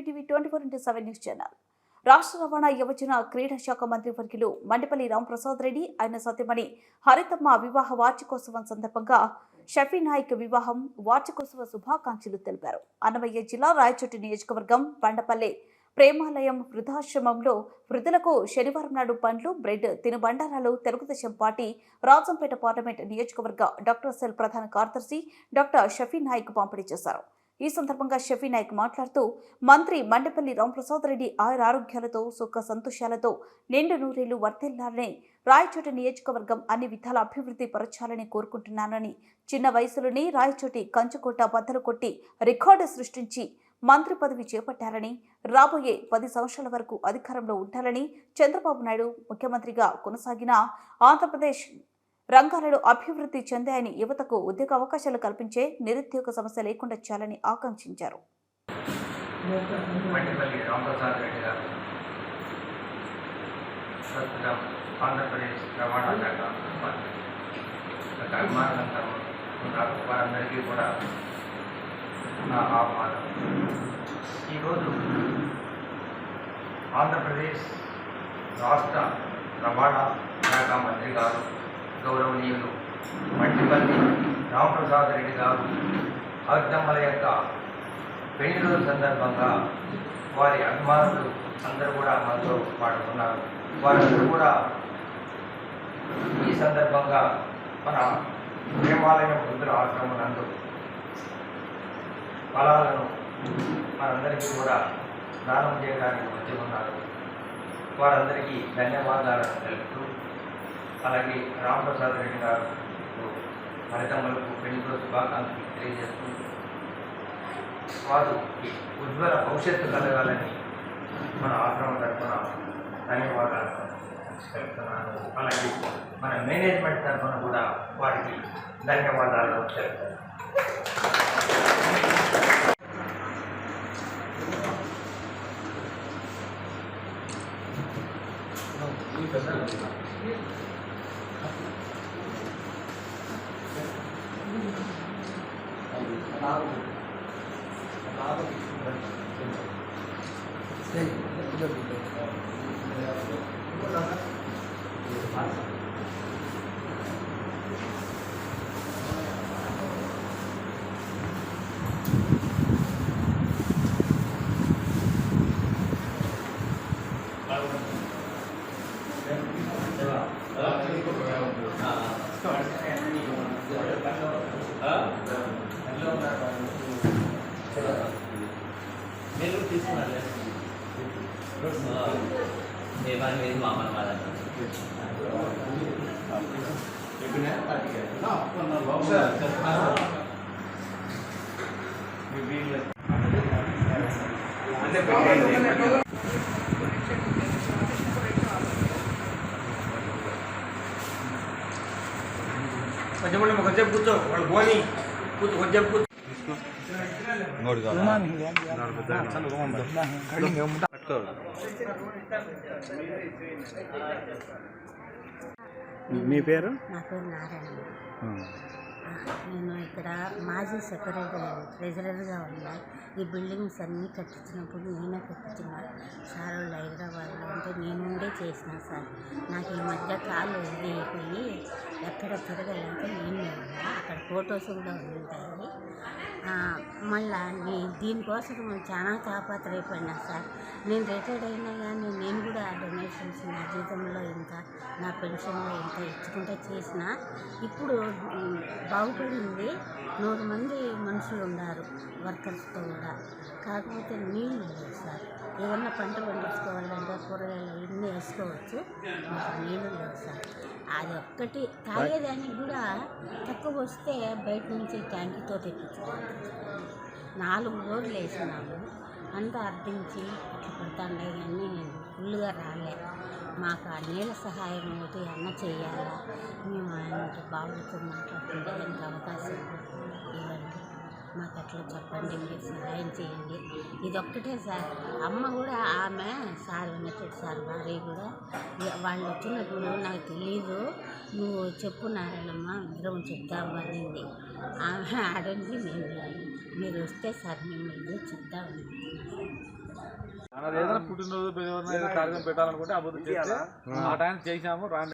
Welcome twenty four into seven news channel. రాష్ట్ర రవాణా యువజన క్రీడా శాఖ మంత్రి వర్గులు మండిపల్లి రాంప్రసాద్ రెడ్డి ఆయన సత్యమణి హరితమ్మ వివాహ వార్షికోత్సవం సందర్భంగా షఫీ నాయక్ వివాహం వార్షికోత్సవ శుభాకాంక్షలు తెలిపారు. అన్నమయ్య జిల్లా రాయచోటి నియోజకవర్గం బండపల్లి ప్రేమాలయం వృద్ధాశ్రమంలో వృద్ధులకు శనివారం నాడు పండ్లు బ్రెడ్ తినుబండారాలు తెలుగుదేశం పార్టీ రాజంపేట పార్లమెంట్ నియోజకవర్గ డాక్టర్ సెల్ ప్రధాన కార్యదర్శి డాక్టర్ షఫీ నాయక్ పంపిణీ చేశారు. ఈ సందర్భంగా షఫీ నాయక్ మాట్లాడుతూ మంత్రి మండపల్లి రాంప్రసాద్ రెడ్డి ఆయుర ఆరోగ్యాలతో సుఖ సంతోషాలతో నిండు నూరేళ్ళు వర్తిల్లాలని రాయచోటి నియోజకవర్గం అన్ని విధాల అభివృద్ధి పరచాలని కోరుకుంటున్నానని చిన్న వయసులోనే రాయచోటి కంచుకోట బద్దలు కొట్టి రికార్డు సృష్టించి మంత్రి పదవి చేపట్టారని రాబోయే పది సంవత్సరాల వరకు అధికారంలో ఉండాలని చంద్రబాబు నాయుడు ముఖ్యమంత్రిగా కొనసాగిన ఆంధ్రప్రదేశ్ రంగాలలో అభివృద్ధి చెందాయని యువతకు ఉద్యోగ అవకాశాలు కల్పించే నిరుద్యోగ సమస్య లేకుండా చేయాలని ఆకాంక్షించారు. ఆంధ్రప్రదేశ్ రవాణా శాఖ అభిమానులంతా ఉన్నారు వారందరికీ కూడా నా ఆహ్వానం. ఈరోజు ఆంధ్రప్రదేశ్ రాష్ట్ర రవాణా శాఖ మంత్రి గారు గౌరవనీయులు మట్టిపల్లి రామప్రసాద్ రెడ్డి గారు అర్ధమ్మల యొక్క పెళ్ళి రోజు సందర్భంగా వారి అభిమానులు అందరూ కూడా మనతో పాడుతున్నారు. వారందరూ కూడా ఈ సందర్భంగా మన ప్రేమాలయం వృద్ధుల ఆశ్రమనందు ఫలాలను మనందరికీ కూడా దానం చేయడానికి వచ్చి ఉన్నారు. వారందరికీ ధన్యవాదాలను తెలుపుతూ అలాగే రామప్రసాద్ రెడ్డి గారు ఫలితములకు పెళ్ళి రోజు శుభాకాంక్షలు తెలియజేస్తూ వారు ఉజ్వల భవిష్యత్తు కలగాలని మన ఆశ్రమం తరఫున ధన్యవాదాలు తెలుపుతున్నాను. అలాగే మన మేనేజ్మెంట్ తరఫున కూడా వారికి ధన్యవాదాలు తెలుపుతాను Thank you. నేను తీసుకున్నాను దేవాన్ని వేసి మామూలు మాదండి కొంచెం కొంచెం కూర్చో. వాళ్ళు పోనీ మీ పేరు? నా పేరు నారాయణ. నేను ఇక్కడ మాజీ సెక్రటరీ ట్రెజరర్గా ఉన్నా ఈ బిల్డింగ్స్ అన్నీ కట్టించినప్పుడు నేనే కట్టించిన సార్ వాళ్ళు హైదరాబాద్లో ఉంటే నేను ఉండే చేసిన సార్ నాకు ఈ మధ్య కాలు ఇది ఎక్కడ తిరగలేక నేనే అక్కడ ఫొటోస్ కూడా ఉంటాయి. మళ్ళీ మళ్ళా నీ దీనికోసం చాలా తాపత్రయపడినా సార్. నేను రిటైర్డ్ అయినా కానీ నేను కూడా డొనేషన్స్ నా జీతంలో ఇంత నా పెన్షన్లో ఇంత ఇచ్చుకుంటే చేసిన ఇప్పుడు బాగుపడింది. నూరు మంది మనుషులు ఉన్నారు వర్కర్స్తో కూడా. కాకపోతే నీళ్ళు లేదు సార్. ఏదన్నా పంట పండించుకోవాలంటే కూరగాయలు ఇన్ని వేసుకోవచ్చు. మాకు నీళ్ళు లేవు సార్. అది ఒక్కటి తాగేదానికి కూడా తక్కువ వస్తే బయట నుంచి ట్యాంకీతో తెప్పించుకోవాలి నాలుగు రోజులు వేసినాము. అంతా అర్థించి అట్లా పెడతాండే కానీ ఫుల్గా రాలే. మాకు ఆ నీళ్ళ సహాయం ఒకటి అన్న చేయాలా? మేము ఆయనకి బాబుతో మాట్లాడుతుంటే దానికి అవకాశం ఇవ్వండి. మాకు అట్లా చెప్పండి మీరు సహాయం చేయండి. ఇది ఒక్కటే సార్. అమ్మ కూడా ఆమె సార్ వెంకటరెడ్డి సార్ భార్య కూడా. వాళ్ళు వచ్చినప్పుడు నాకు తెలీదు. నువ్వు చెప్పు నారాయణమ్మ ఇద్దరం చెప్దాం అనింది. ఆమె ఆడండి నేను మీరు వస్తే సార్ మేము మనది ఏదైనా పుట్టినరోజు కార్యక్రమం పెట్టాలనుకుంటే చేస్తే ఆ టైం చేసాము రాండి